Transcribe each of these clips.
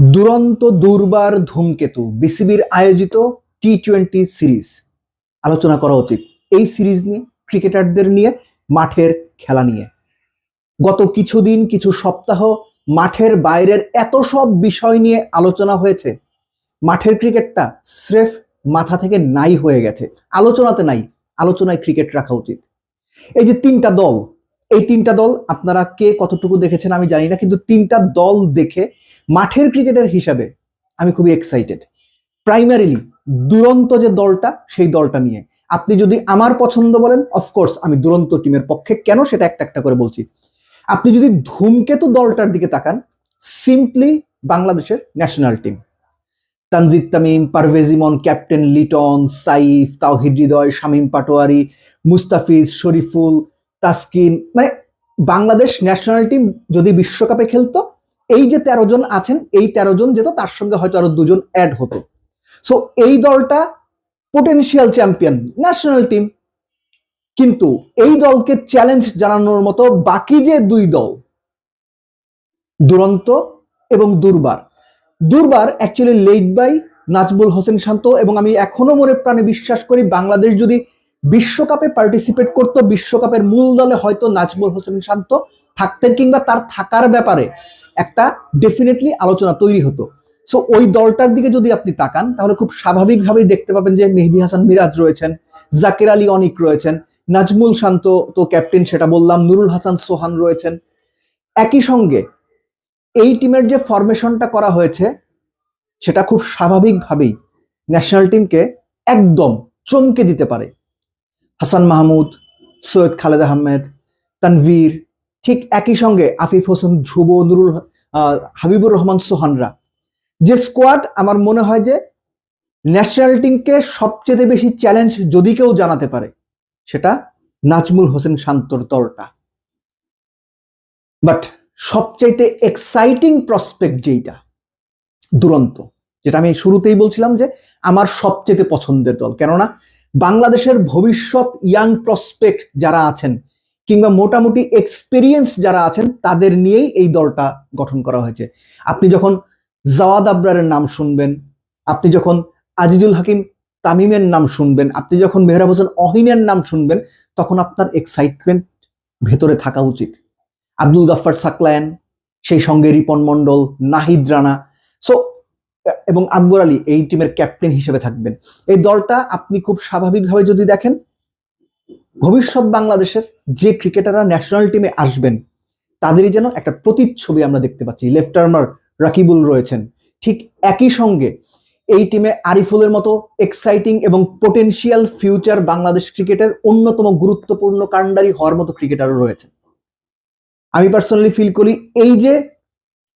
দুরন্ত দুর্বার ধূমকেতু, বিসিবির আয়োজিত টি টোয়েন্টি সিরিজ আলোচনা করা উচিত এই সিরিজ নিয়ে ক্রিকেটারদের নিয়ে, মাঠের খেলা নিয়ে। গত কিছুদিন, কিছু সপ্তাহ মাঠের বাইরের এত সব বিষয় নিয়ে আলোচনা হয়েছে, মাঠের ক্রিকেটটা স্রেফ মাথা থেকে নাই হয়ে গেছে। আলোচনাতে নাই, আলোচনায় ক্রিকেট রাখা উচিত। এই যে তিনটা দল এই তিনটা দল আপনারা কে কতটুকু দেখেছেন আমি জানি না, কিন্তু তিনটা দল দেখে মাঠের ক্রিকেটের হিসাবে আমি খুবই এক্সাইটেড প্রাইমারিলি দুরন্ত যে দলটা, সেই দলটা নিয়ে। আপনি যদি আমার পছন্দ বলেন অফকোর্স আমি দুরন্ত টিমের পক্ষে। কেন সেটা একটা একটা করে বলছি। আপনি যদি ধূমকেতু দলটার দিকে তাকান সিম্পলি বাংলাদেশের national team Tanzid Tamim, Parvez Emon, captain Liton, Saif, Towhid Hridoy, Shamim Patwari, Mustafiz, Shariful Taskin মানে বাংলাদেশ ন্যাশনাল টিম যদি বিশ্বকাপে খেলতো, এই যে তেরো জন আছেন, এই তেরো জন যেত, তার সঙ্গে হয়তো আরও দুজন অ্যাড হতো। সো এই দলটা পোটেনশিয়াল চ্যাম্পিয়ন ন্যাশনাল টিম কিন্তু এই দলকে চ্যালেঞ্জ জানানোর মতো বাকি যে দুই দল, দুরন্ত এবং দুর্বার। দুর্বার actually led by Nazbul Hossain Shanto এবং আমি এখনও মনে প্রাণে বিশ্বাস করি, বাংলাদেশ যদি বিশ্বকাপে পার্টিসিপেট করত, বিশ্বকাপের মূল দলে হয়তো নাজমুল হোসেন শান্ত থাকতেন কিংবা তার থাকার ব্যাপারে একটা ডেফিনেটলি আলোচনা তৈরি হতো। সো ওই দলটার দিকে যদি আপনি তাকান, তাহলে খুব স্বাভাবিকভাবেই দেখতে পাবেন যে মেহেদি হাসান মিরাজ রয়েছেন, জাকির আলী অনিক রয়েছেন, নাজমুল শান্ত তো ক্যাপ্টেন সেটা বললাম, নুরুল হাসান সোহান রয়েছেন। একই সঙ্গে এই টিমের যে ফরমেশনটা করা হয়েছে, সেটা খুব স্বাভাবিকভাবেই ন্যাশনাল টিমকে একদম চমকে দিতে পারে। হাসান মাহমুদ, সৈয়দ খালেদ আহমেদ, তানভীর, ঠিক একই সঙ্গে আফিফ হোসেন, ধ্রুব, নুরুল হাবিবুর রহমান, সোহানরা। যে স্কোয়াড আমার মনে হয় যে ন্যাশনাল টিমকে সবচেয়ে বেশি চ্যালেঞ্জ যদি কেউ জানাতে পারে, সেটা নাজমুল হোসেন শান্তর দলটা। বাট সবচাইতে এক্সাইটিং প্রসপেক্ট যেইটা, দুরন্ত, যেটা আমি শুরুতেই বলছিলাম যে আমার সবচেয়ে পছন্দের দল। কেননা বাংলাদেশের ভবিষ্যৎ ইয়াং প্রসপেক্ট যারা আছেন কিংবা মোটামুটি এক্সপিরিয়েন্স যারা আছেন, তাদের নিয়েই এই দলটা গঠন করা হয়েছে। আপনি যখন জাওয়াদ আবরারের নাম শুনবেন, আপনি যখন আজিজুল হাকিম তামিমের নাম শুনবেন, আপনি যখন মেহরাব হোসেন অহিনের নাম শুনবেন, তখন আপনার এক্সাইটমেন্ট ভেতরে থাকা উচিত। আব্দুল গাফফার সাকলায়ন, সেই সঙ্গে রিপন মন্ডল নাহিদ রানা। সো এবং আকবর আলী এই টিমের ক্যাপ্টেন হিসেবে থাকবেন। এই দলটা আপনি খুব স্বাভাবিকভাবে যদি দেখেন, ভবিষ্যৎ বাংলাদেশের যে ক্রিকেটাররা ন্যাশনাল টিমে আসবেন, তাদেরই যেন একটা প্রতিচ্ছবি আমরা দেখতে পাচ্ছি। লেফট আর্মার রাকিবুল রয়েছেন। ঠিক একই সঙ্গে এই টিমে আরিফুলের মতো এক্সাইটিং এবং পোটেনশিয়াল ফিউচার বাংলাদেশ ক্রিকেটের অন্যতম গুরুত্বপূর্ণ কাণ্ডারি হওয়ার মতো ক্রিকেটারও রয়েছে আমি পার্সোনালি ফিল করি এই যে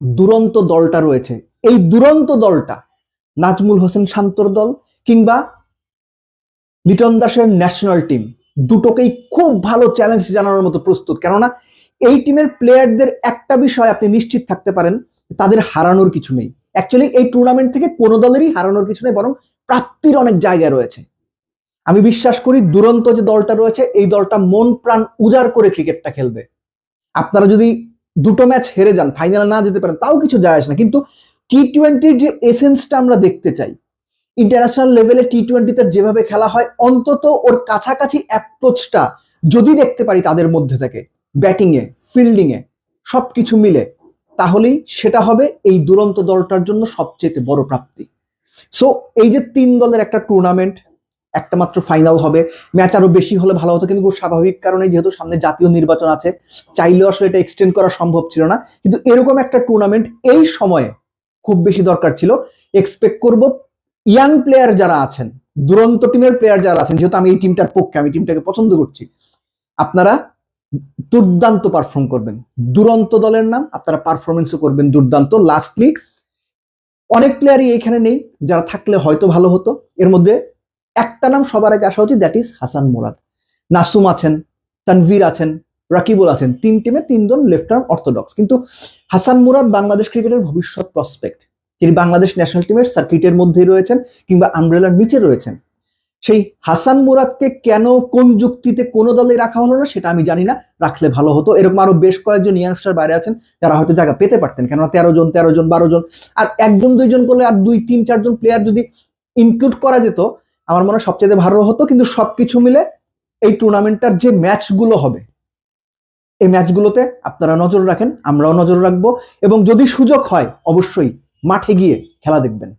দুরন্ত দলটা রয়েছে এই দুরন্ত দলটা, নাজমুল হোসেন শান্তর দল কিংবা লিটন দাসের ন্যাশনাল টিম দুটোকেই খুব ভালো চ্যালেঞ্জ জানানোর মতো প্রস্তুত। কেননা এই টিমের প্লেয়ারদের একটা বিষয় আপনি নিশ্চিত থাকতে পারেন, তাদের হারানোর কিছু নেই। অ্যাকচুয়ালি এই টুর্নামেন্ট থেকে কোনো দলেরই হারানোর কিছু নেই, বরং প্রাপ্তির অনেক জায়গা রয়েছে। আমি বিশ্বাস করি দুরন্ত যে দলটা রয়েছে, এই দলটা মন প্রাণ উজাড় করে ক্রিকেটটা খেলবে। আপনারা যদি দুটো ম্যাচ হেরে যান ফাইনালে না যেতে পারেন, তাও কিছু যায় আসে না। কিন্তু টি টোয়েন্টির যে এসেন্সটা আমরা দেখতে চাই ইন্টারন্যাশনাল লেভেলে টি টোয়েন্টিতে যেভাবে খেলা হয়, অন্তত ওর কাছাকাছি অ্যাপ্রোচটা যদি দেখতে পারি তাদের মধ্যে থেকে ব্যাটিং এ ফিল্ডিং এ সবকিছু মিলে, তাহলেই সেটা হবে এই দুরন্ত দলটার জন্য সবচেয়ে বড় প্রাপ্তি। সো এই যে তিন দলের একটা টুর্নামেন্ট একটা মাত্র ফাইনাল হবে ম্যাচ আরও বেশি হলে ভালো হতো, কিন্তু স্বাভাবিক কারণে যেহেতু সামনে জাতীয় নির্বাচন আছে, চাইলেও আসলে এটা এক্সটেন্ড করা সম্ভব ছিল না, কিন্তু এরকম একটা টুর্নামেন্ট এই সময়ে খুব বেশি দরকার ছিল। এক্সপেক্ট করব ইয়াং প্লেয়ার যারা আছেন, দুরন্ত টিমের প্লেয়ার যারা আছেন, যেহেতু আমি এই টিমটার পক্ষে, আমি টিমটাকে পছন্দ করছি, আপনারা দুর্দান্ত পারফর্ম করবেন। দুরন্ত দলের নাম, আপনারা পারফরমেন্সও করবেন দুর্দান্ত। লাস্টলি অনেক প্লেয়ারই এখানে নেই, যারা থাকলে হয়তো ভালো হতো। এর মধ্যে একটা নাম সবার আগে আসা উচিত দ্যাট ইজ হাসান মোরাদ। নাসুম আছেন, তানভীর আছেন রাকিবুল আছেন। তিন টিমে তিনজন লেফট আর্ম অর্থোডক্স কিন্তু হাসান মুরাদ বাংলাদেশ ক্রিকেটের ভবিষ্যৎ প্রসপেক্ট তিনি বাংলাদেশ ন্যাশনাল টিমের সার্কিটের মধ্যেই রয়েছেন কিংবা আমব্রেলার নিচে রয়েছেন। সেই হাসান মুরাদকে কেন কোন যুক্তিতে কোন দলে রাখা হলো না সেটা আমি জানি না, রাখলে ভালো হতো। এরকম আরও বেশ কয়েকজন ইয়াংস্টার বাইরে আছেন, যারা হয়তো জায়গা পেতে পারতেন। কেননা তেরো জন তেরো জন, বারো জন, আর একজন, দুইজন করলে আর দুই, তিন চারজন প্লেয়ার যদি ইনক্লুড করা যেত, আমার মনে হয় সবচেয়ে ভালো হতো। কিন্তু সবকিছু মিলে এই টুর্নামেন্টটার যে ম্যাচগুলো হবে এই ম্যাচগুলোতে আপনারা নজর রাখেন, আমরাও নজর রাখব এবং যদি সুযোগ হয়, অবশ্যই মাঠে গিয়ে খেলা দেখবেন।